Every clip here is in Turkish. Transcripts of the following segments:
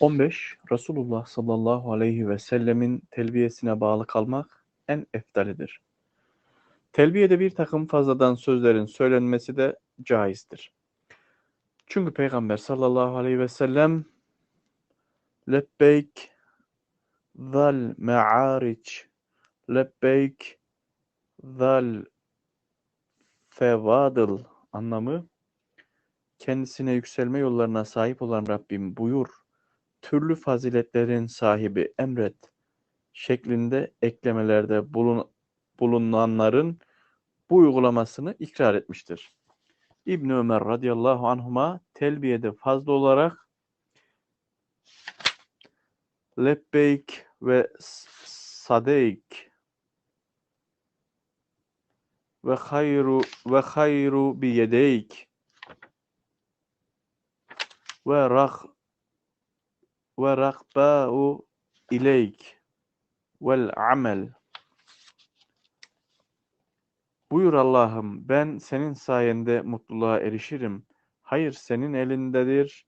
15. Resulullah sallallahu aleyhi ve sellemin telbiyesine bağlı kalmak en eftalidir. Telbiyede bir takım fazladan sözlerin söylenmesi de caizdir. Çünkü Peygamber sallallahu aleyhi ve sellem lebbeyk zal me'ariç lebbeyk zal fevadıl anlamı kendisine yükselme yollarına sahip olan Rabbim buyur, türlü faziletlerin sahibi emret şeklinde eklemelerde bulun, bulunanların bu uygulamasını ikrar etmiştir. İbn Ömer radıyallahu anhuma telbiyede fazla olarak lebbeyk ve sadeyk ve hayru ve hayru bi yedeyk ve rak ve rakba'u ileyk vel amel Buyur Allah'ım ben senin sayende mutluluğa erişirim. Hayır senin elindedir.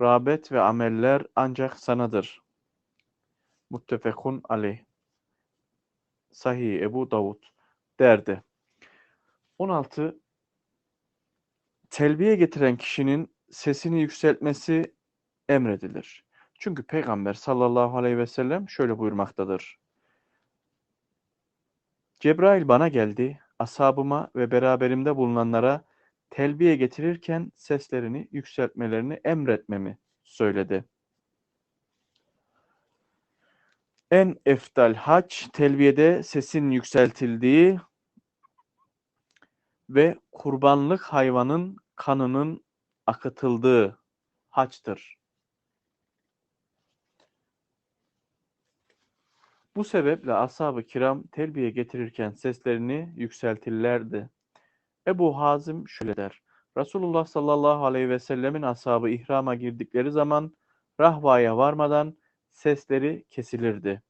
Rağbet ve ameller ancak sanadır. Muttefekun aleyh. Sahih Ebu Davud derdi. 16. Telbiye getiren kişinin sesini yükseltmesi emredilir. Çünkü Peygamber sallallahu aleyhi ve sellem şöyle buyurmaktadır. Cebrail bana geldi, ashabıma ve beraberimde bulunanlara telbiye getirirken seslerini yükseltmelerini emretmemi söyledi. En eftal hac telbiyede sesin yükseltildiği ve kurbanlık hayvanın kanının akıtıldığı haçtır. Bu sebeple ashab-ı kiram telbiye getirirken seslerini yükseltirlerdi. Ebu Hazim şöyle der. Resulullah sallallahu aleyhi ve sellemin ashabı ihrama girdikleri zaman rahvaya varmadan sesleri kesilirdi.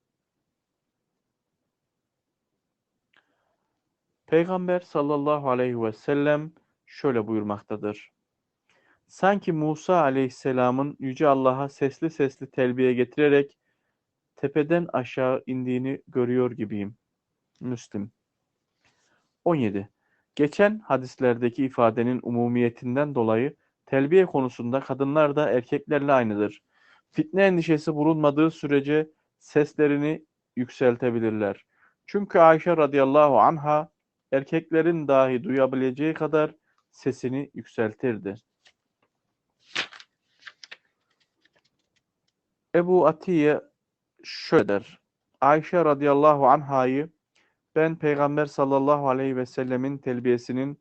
Peygamber sallallahu aleyhi ve sellem şöyle buyurmaktadır. Sanki Musa aleyhisselamın Yüce Allah'a sesli sesli telbiye getirerek tepeden aşağı indiğini görüyor gibiyim. Müslim. 17. Geçen hadislerdeki ifadenin umumiyetinden dolayı telbiye konusunda kadınlar da erkeklerle aynıdır. Fitne endişesi bulunmadığı sürece seslerini yükseltebilirler. Çünkü Ayşe radıyallahu anha erkeklerin dahi duyabileceği kadar sesini yükseltirdi. Ebu Atiye şöyle der. Ayşe radıyallahu anhayı ben Peygamber sallallahu aleyhi ve sellemin telbiyesinin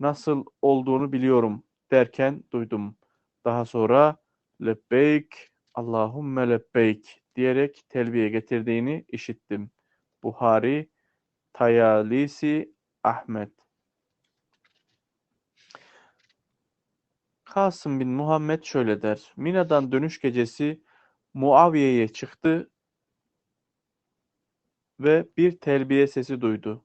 nasıl olduğunu biliyorum derken duydum. Daha sonra lebbeyk Allahumme lebbeyk diyerek telbiye getirdiğini işittim. Buhari Tayalisi Ahmet Kasım bin Muhammed şöyle der. Mina'dan dönüş gecesi Muaviye'ye çıktı ve bir telbiye sesi duydu.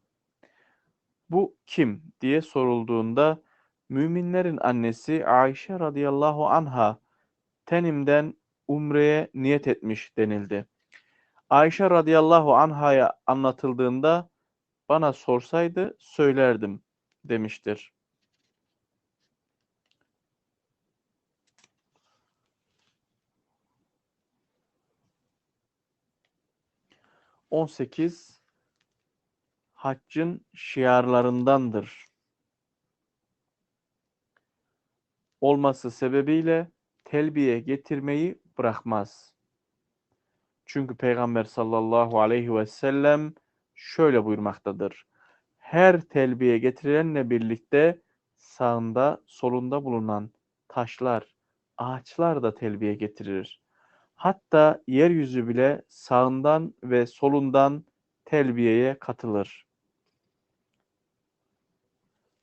Bu kim diye sorulduğunda müminlerin annesi Ayşe radıyallahu anha Tenim'den umreye niyet etmiş denildi. Ayşe radıyallahu anhaya anlatıldığında bana sorsaydı söylerdim demiştir. 18 haccın şiarlarındandır. Olması sebebiyle telbiye getirmeyi bırakmaz. Çünkü Peygamber sallallahu aleyhi ve sellem şöyle buyurmaktadır. Her telbiye getirilenle birlikte sağında solunda bulunan taşlar, ağaçlar da telbiye getirir. Hatta yeryüzü bile sağından ve solundan telbiyeye katılır.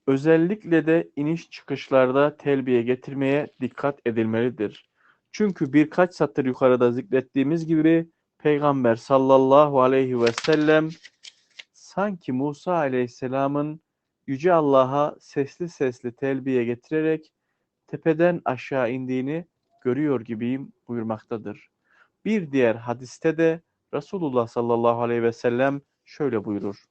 Özellikle de iniş çıkışlarda telbiye getirmeye dikkat edilmelidir. Çünkü birkaç satır yukarıda zikrettiğimiz gibi Peygamber sallallahu aleyhi ve sellem sanki Musa aleyhisselamın Yüce Allah'a sesli sesli telbiye getirerek tepeden aşağı indiğini görüyor gibiyim buyurmaktadır. Bir diğer hadiste de Resulullah sallallahu aleyhi ve sellem şöyle buyurur.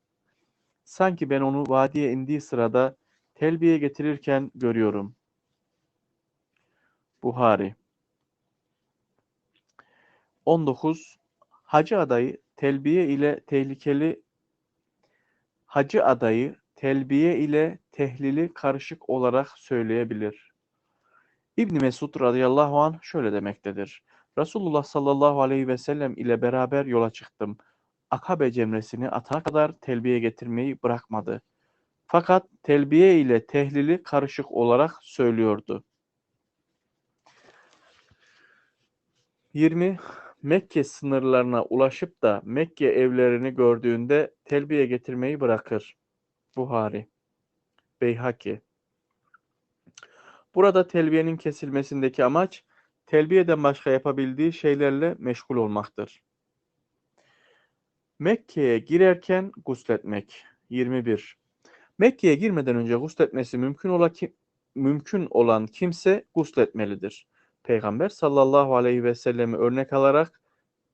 Sanki ben onu vadiye indiği sırada telbiye getirirken görüyorum. Buhari 19. Hacı adayı telbiye ile tehlikeli Hacı adayı telbiye ile tehlili karışık olarak söyleyebilir. İbn Mesud radıyallahu anh şöyle demektedir. Resulullah sallallahu aleyhi ve sellem ile beraber yola çıktım. Akabe cemresini atana kadar telbiye getirmeyi bırakmadı. Fakat telbiye ile tehlili karışık olarak söylüyordu. 20. Mekke sınırlarına ulaşıp da Mekke evlerini gördüğünde telbiye getirmeyi bırakır. Buhari Beyhaki Burada telbiyenin kesilmesindeki amaç telbiyeden başka yapabildiği şeylerle meşgul olmaktır. Mekke'ye girerken gusletmek 21. Mekke'ye girmeden önce gusletmesi mümkün olan, mümkün olan kimse gusletmelidir. Peygamber sallallahu aleyhi ve sellemi örnek alarak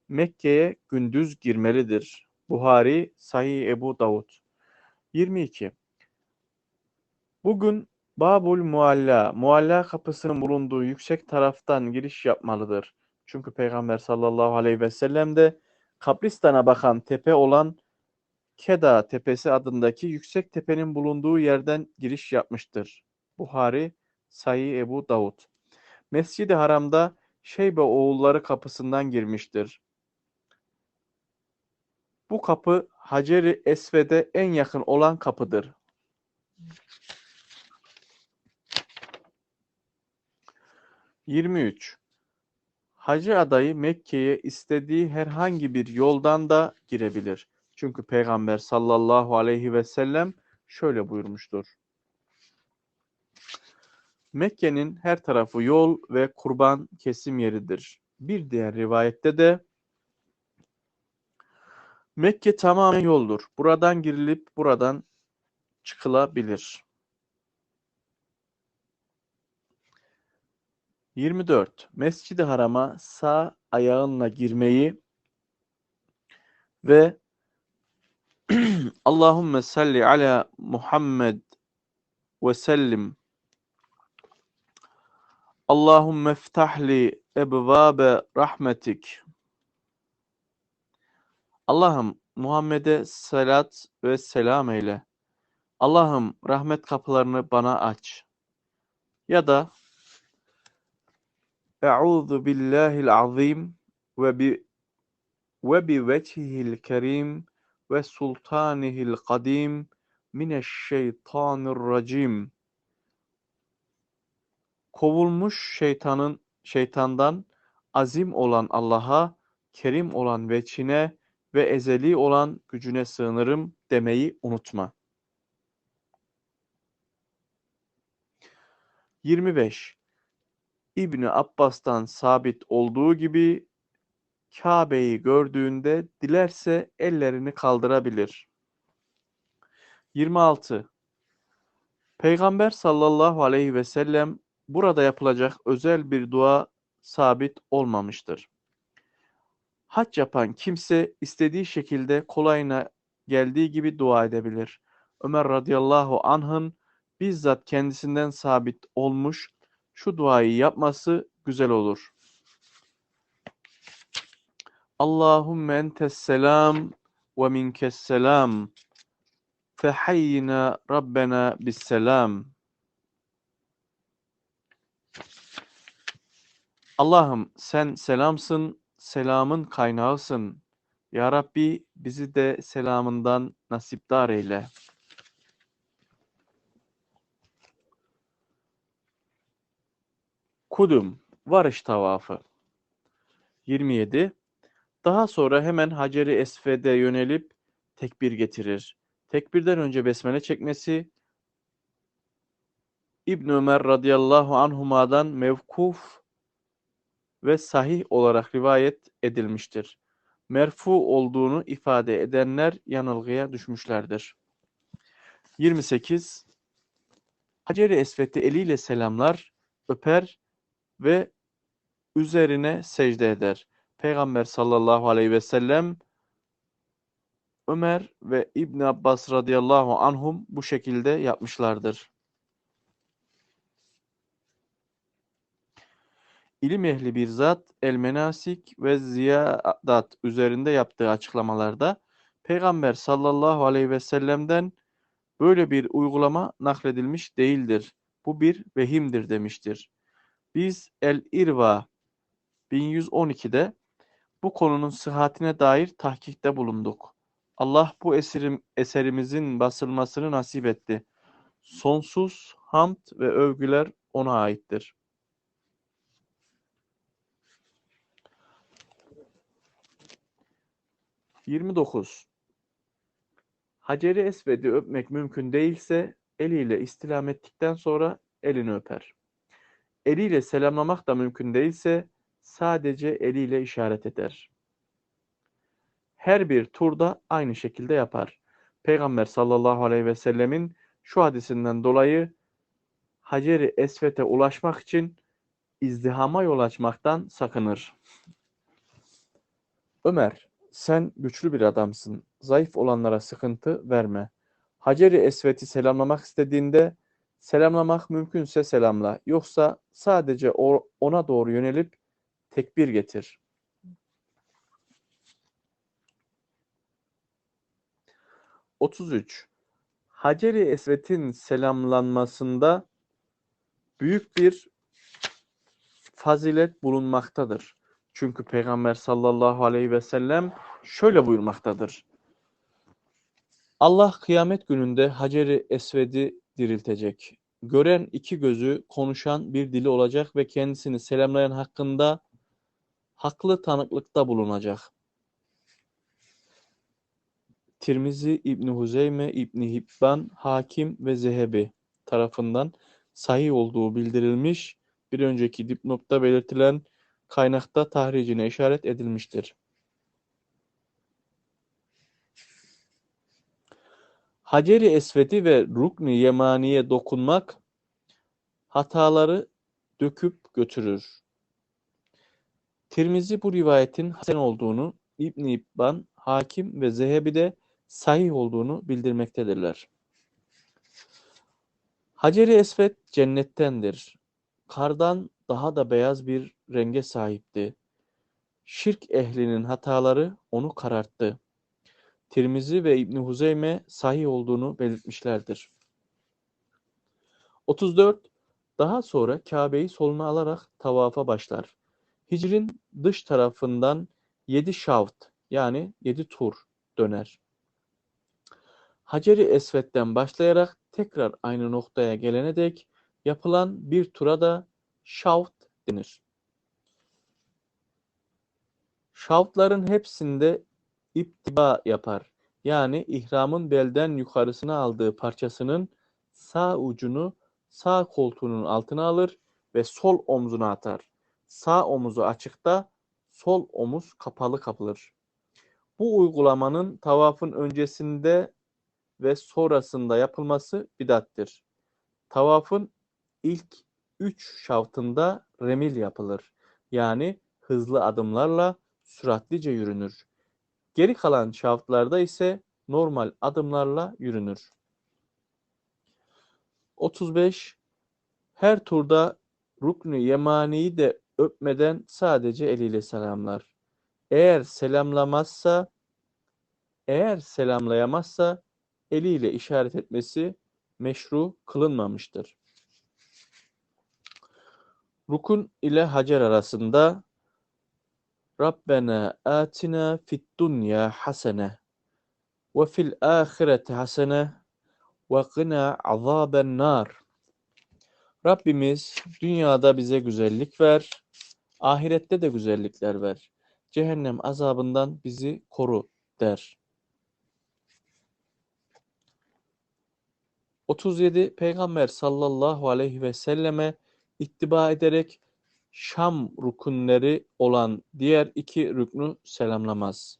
Mekke'ye gündüz girmelidir. Buhari, Sahih Ebu Davud. 22. Bugün Babul Mualla, Mualla kapısının bulunduğu yüksek taraftan giriş yapmalıdır. Çünkü Peygamber sallallahu aleyhi ve sellem de kabristana bakan tepe olan Keda tepesi adındaki yüksek tepenin bulunduğu yerden giriş yapmıştır. Buhari, Sahih Ebu Davud. Mescid-i Haram'da Şeybe oğulları kapısından girmiştir. Bu kapı Hacer-i Esved'e en yakın olan kapıdır. Yirmi üç. Hacı adayı Mekke'ye istediği herhangi bir yoldan da girebilir. Çünkü Peygamber sallallahu aleyhi ve sellem şöyle buyurmuştur. Mekke'nin her tarafı yol ve kurban kesim yeridir. Bir diğer rivayette de Mekke tamamen yoldur. Buradan girilip buradan çıkılabilir. 24. Mescid-i Haram'a sağ ayağınla girmeyi ve Allahümme salli ala Muhammed ve sellim Allahümme ftahli ebvabe rahmetik Allah'ım Muhammed'e salat ve selam eyle. Allah'ım rahmet kapılarını bana aç. Ya da Eûzu billahil azim ve bi ve bi vechihil kerim ve sultanihil kadim mineşşeytanirracim. Kovulmuş şeytanın şeytandan azim olan Allah'a, kerim olan veçine ve ezeli olan gücüne sığınırım demeyi unutma. 25. İbni Abbas'tan sabit olduğu gibi Kabe'yi gördüğünde dilerse ellerini kaldırabilir. 26. Peygamber sallallahu aleyhi ve sellem burada yapılacak özel bir dua sabit olmamıştır. Hac yapan kimse istediği şekilde kolayına geldiği gibi dua edebilir. Ömer radıyallahu anh'ın bizzat kendisinden sabit olmuş şu duayı yapması güzel olur. Allahümme entes selam ve minkes selam fehayyina Rabbena bis selam. Allah'ım sen selamsın, selamın kaynağısın. Ya Rabbi bizi de selamından nasipdar eyle. Kudüm, varış tavafı. 27. Daha sonra hemen Hacer-i Esved'e yönelip tekbir getirir. Tekbirden önce besmele çekmesi İbn Ömer radıyallahu anhuma'dan mevkuf ve sahih olarak rivayet edilmiştir. Merfu olduğunu ifade edenler yanılgıya düşmüşlerdir. 28. Hacer-i Esved'i eliyle selamlar, öper ve üzerine secde eder. Peygamber sallallahu aleyhi ve sellem Ömer ve İbn Abbas radıyallahu anhum bu şekilde yapmışlardır. İlim ehli bir zat el menasik ve ziyadat üzerinde yaptığı açıklamalarda Peygamber sallallahu aleyhi ve sellem'den böyle bir uygulama nakledilmiş değildir. Bu bir vehimdir demiştir. Biz El İrva 1112'de bu konunun sıhhatine dair tahkikte bulunduk. Allah bu eserim, eserimizin basılmasını nasip etti. Sonsuz hamd ve övgüler ona aittir. Yirmi dokuz. Haceri Esved'i öpmek mümkün değilse eliyle istilam ettikten sonra elini öper. Eliyle selamlamak da mümkün değilse sadece eliyle işaret eder. Her bir turda aynı şekilde yapar. Peygamber sallallahu aleyhi ve sellemin şu hadisinden dolayı Haceri Esvet'e ulaşmak için izdihama yol açmaktan sakınır. Ömer, sen güçlü bir adamsın. Zayıf olanlara sıkıntı verme. Haceri Esvet'i selamlamak istediğinde selamlamak mümkünse selamla. Yoksa sadece ona doğru yönelip tekbir getir. Otuz üç. Haceri Esvet'in selamlanmasında büyük bir fazilet bulunmaktadır. Çünkü Peygamber sallallahu aleyhi ve sellem şöyle buyurmaktadır. Allah kıyamet gününde Hacer-i Esved'i diriltecek. Gören iki gözü, konuşan bir dili olacak ve kendisini selamlayan hakkında haklı tanıklıkta bulunacak. Tirmizi, İbn Huzeyme, İbn Hibban, Hakim ve Zehebi tarafından sahih olduğu bildirilmiş. Bir önceki dipnotta belirtilen kaynakta tahricine işaret edilmiştir. Haceri Esved'i ve Rukni Yemani'ye dokunmak hataları döküp götürür. Tirmizi bu rivayetin hasen olduğunu, İbn İbban, Hakim ve Zehebi sahih olduğunu bildirmektedirler. Haceri Esved cennettendir. Kardan daha da beyaz bir renge sahipti. Şirk ehlinin hataları onu kararttı. Tirmizi ve İbn Huzeyme sahih olduğunu belirtmişlerdir. 34. Daha sonra Kabe'yi soluna alarak tavafa başlar. Hicrin dış tarafından yedi şavt yani yedi tur döner. Haceri Esved'den başlayarak tekrar aynı noktaya gelene dek yapılan bir tura da şavt denir. Şavtların hepsinde iptiba yapar. Yani ihramın belden yukarısına aldığı parçasının sağ ucunu sağ koltuğunun altına alır ve sol omzuna atar. Sağ omuzu açıkta, sol omuz kapalı kapılır. Bu uygulamanın tavafın öncesinde ve sonrasında yapılması bidattir. Tavafın ilk üç şavtında remil yapılır. Yani hızlı adımlarla süratlice yürünür. Geri kalan şaftlarda ise normal adımlarla yürünür. 35. Her turda ruknu yemaniyi de öpmeden sadece eliyle selamlar. Eğer selamlamazsa eğer selamlayamazsa eliyle işaret etmesi meşru kılınmamıştır. Rukun ile hacer arasında Rabbena atina fid dunya hasene ve fil ahireti hasene ve qina azaben nar. Rabbimiz dünyada bize güzellik ver, ahirette de güzellikler ver. Cehennem azabından bizi koru der. 37 Peygamber sallallahu aleyhi ve selleme ittiba ederek Şam rukunleri olan diğer iki rüknü selamlamaz.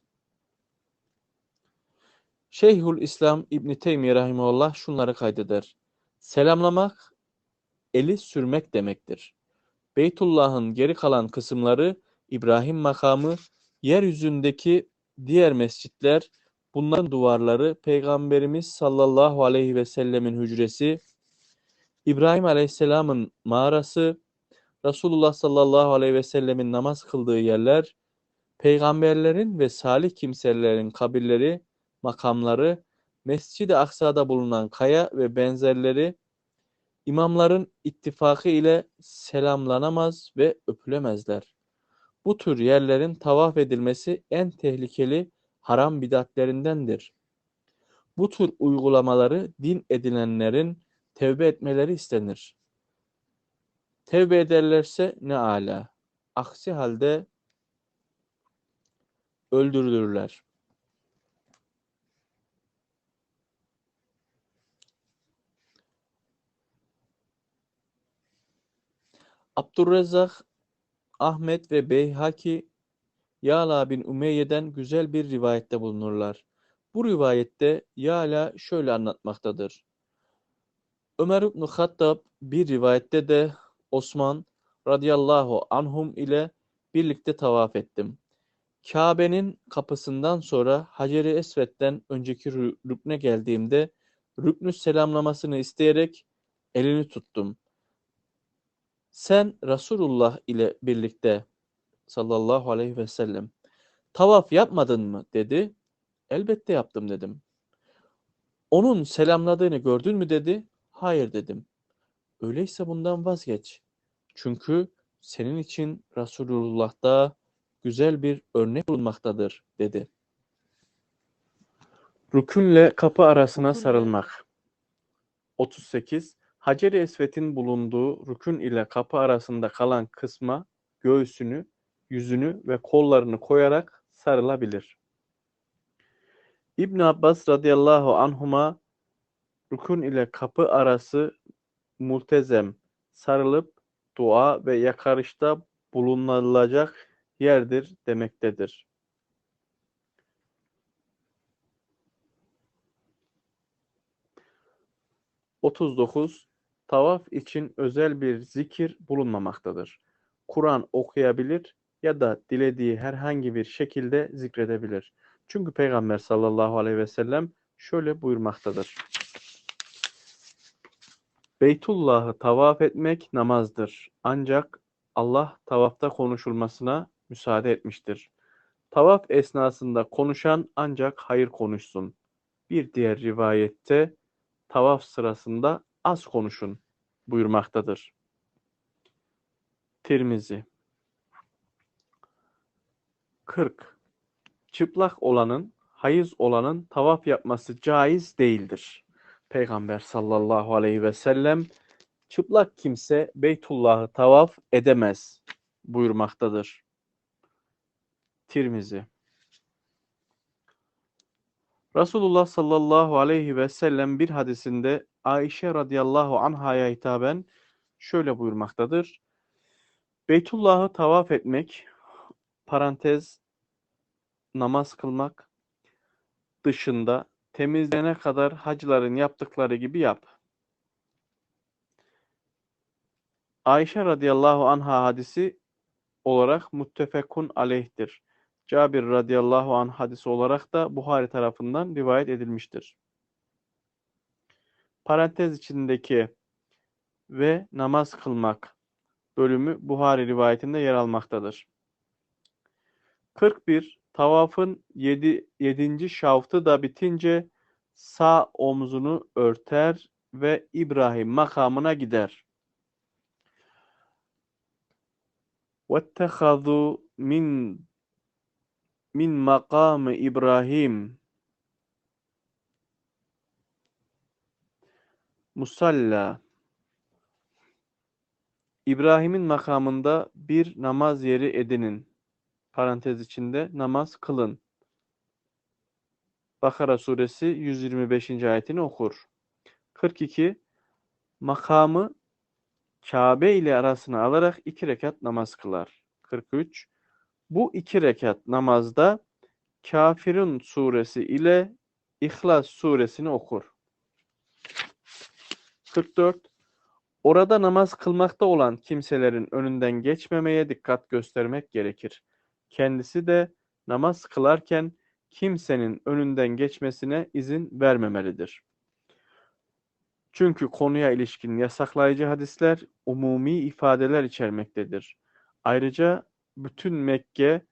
Şeyhül İslam İbn Teymiye rahimehullah şunları kaydeder. Selamlamak eli sürmek demektir. Beytullah'ın geri kalan kısımları İbrahim makamı, yeryüzündeki diğer mescitler, bunların duvarları, Peygamberimiz sallallahu aleyhi ve sellemin hücresi, İbrahim aleyhisselamın mağarası, Resulullah sallallahu aleyhi ve sellemin namaz kıldığı yerler, peygamberlerin ve salih kimselerin kabirleri, makamları, Mescid-i Aksa'da bulunan kaya ve benzerleri, imamların ittifakı ile selamlanamaz ve öpülemezler. Bu tür yerlerin tavaf edilmesi en tehlikeli haram bidatlerindendir. Bu tür uygulamaları din edinenlerin tevbe etmeleri istenir. Tevbe ederlerse ne ala. Aksi halde öldürülürler. Abdurrezzak, Ahmet ve Beyhaki Yala bin Umeyye'den güzel bir rivayette bulunurlar. Bu rivayette Yala şöyle anlatmaktadır. Ömer İbn Hattab bir rivayette de Osman radıyallahu anhum ile birlikte tavaf ettim. Kabe'nin kapısından sonra Hacer-i Esved'den önceki rü- rükne geldiğimde rüknü selamlamasını isteyerek elini tuttum. Sen Resulullah ile birlikte sallallahu aleyhi ve sellem tavaf yapmadın mı dedi. Elbette yaptım dedim. Onun selamladığını gördün mü dedi. Hayır dedim. Öyleyse bundan vazgeç. Çünkü senin için Resulullah'ta güzel bir örnek bulunmaktadır dedi. Rükünle kapı arasına sarılmak. 38. Hacer-i Esved'in bulunduğu rükün ile kapı arasında kalan kısma göğsünü, yüzünü ve kollarını koyarak sarılabilir. İbn Abbas radıyallahu anhuma rükün ile kapı arası multezem sarılıp dua ve yakarışta bulunulacak yerdir demektedir. Otuz dokuz Tavaf için özel bir zikir bulunmamaktadır. Kur'an okuyabilir ya da dilediği herhangi bir şekilde zikredebilir. Çünkü Peygamber sallallahu aleyhi ve sellem şöyle buyurmaktadır. Beytullah'ı tavaf etmek namazdır. Ancak Allah tavafta konuşulmasına müsaade etmiştir. Tavaf esnasında konuşan ancak hayır konuşsun. Bir diğer rivayette tavaf sırasında az konuşun buyurmaktadır. Tirmizi 40. Çıplak olanın, hayız olanın tavaf yapması caiz değildir. Peygamber sallallahu aleyhi ve sellem çıplak kimse Beytullah'ı tavaf edemez buyurmaktadır. Tirmizi Resulullah sallallahu aleyhi ve sellem bir hadisinde Ayşe radıyallahu anhaya hitaben şöyle buyurmaktadır. Beytullah'ı tavaf etmek, parantez namaz kılmak dışında temizlene kadar hacıların yaptıkları gibi yap. Ayşe radıyallahu anha hadisi olarak muttefekun aleyhtir. Cabir radıyallahu anh hadisi olarak da Buhari tarafından rivayet edilmiştir. Parantez içindeki ve namaz kılmak bölümü Buhari rivayetinde yer almaktadır. 41. Tavafın 7. Yedi, şaftı da bitince sağ omzunu örter ve İbrahim makamına gider. وَاتَّخَذُوا min min makamı İbrahim musalla İbrahim'in makamında bir namaz yeri edinin. Parantez içinde namaz kılın. Bakara suresi 125. ayetini okur. 42. Makamı Kabe ile arasına alarak iki rekat namaz kılar. 43. Bu iki rekat namazda Kafirun suresi ile İhlas suresini okur. 44. Orada namaz kılmakta olan kimselerin önünden geçmemeye dikkat göstermek gerekir. Kendisi de namaz kılarken kimsenin önünden geçmesine izin vermemelidir. Çünkü konuya ilişkin yasaklayıcı hadisler umumi ifadeler içermektedir. Ayrıca bütün Mekke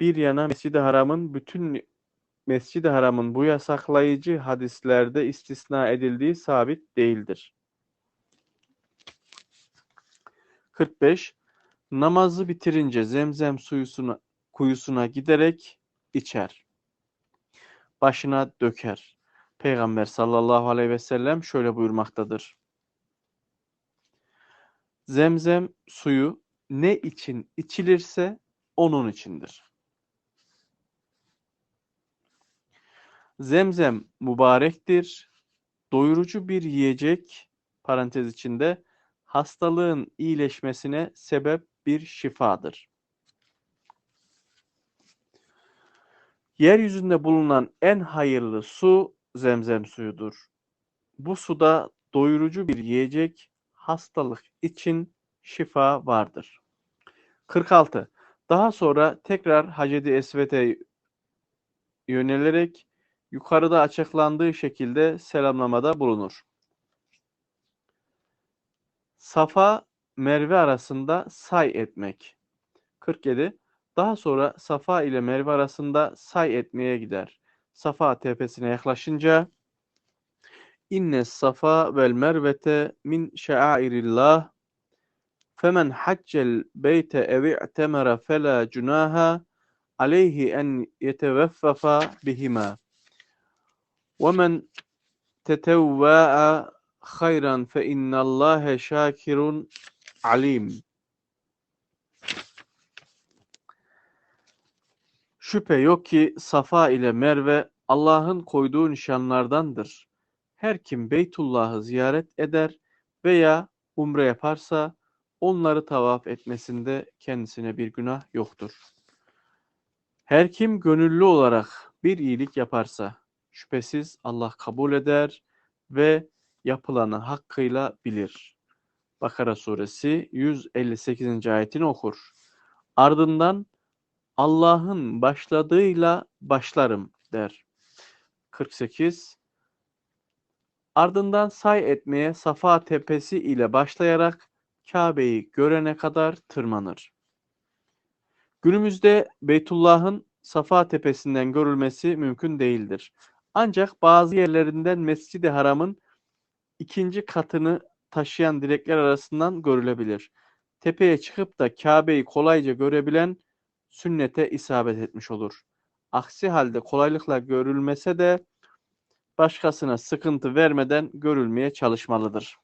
bir yana Mescid-i Haram'ın bütün Mescid-i Haram'ın bu yasaklayıcı hadislerde istisna edildiği sabit değildir. 45. Namazı bitirince zemzem suyusuna, kuyusuna giderek içer. Başına döker. Peygamber sallallahu aleyhi ve sellem şöyle buyurmaktadır. Zemzem suyu ne için içilirse onun içindir. Zemzem mübarektir, doyurucu bir yiyecek, parantez içinde, hastalığın iyileşmesine sebep bir şifadır. Yeryüzünde bulunan en hayırlı su zemzem suyudur. Bu suda doyurucu bir yiyecek, hastalık için şifa vardır. 46. Daha sonra tekrar Hacedi Esvet'e yönelerek yukarıda açıklandığı şekilde selamlamada bulunur. Safa Merve arasında say etmek. 47. Daha sonra Safa ile Merve arasında say etmeye gider. Safa tepesine yaklaşınca İnne safa vel mervete min şairillah femen haccel beyte ev i'temera fela cunaha aleyhi en yeteveffafa bihima ve men tetevva'a hayran fe innallâhe şakirun alim. Şüphe yok ki Safa ile Merve Allah'ın koyduğu nişanlardandır. Her kim Beytullah'ı ziyaret eder veya umre yaparsa onları tavaf etmesinde kendisine bir günah yoktur. Her kim gönüllü olarak bir iyilik yaparsa şüphesiz Allah kabul eder ve yapılanı hakkıyla bilir. Bakara suresi 158. ayetini okur. Ardından Allah'ın başladığıyla başlarım der. 48 Ardından say etmeye Safa tepesi ile başlayarak Kabe'yi görene kadar tırmanır. Günümüzde Beytullah'ın Safa tepesinden görülmesi mümkün değildir. Ancak bazı yerlerinden Mescid-i Haram'ın ikinci katını taşıyan direkler arasından görülebilir. Tepeye çıkıp da Kabe'yi kolayca görebilen sünnete isabet etmiş olur. Aksi halde kolaylıkla görülmese de başkasına sıkıntı vermeden görülmeye çalışmalıdır.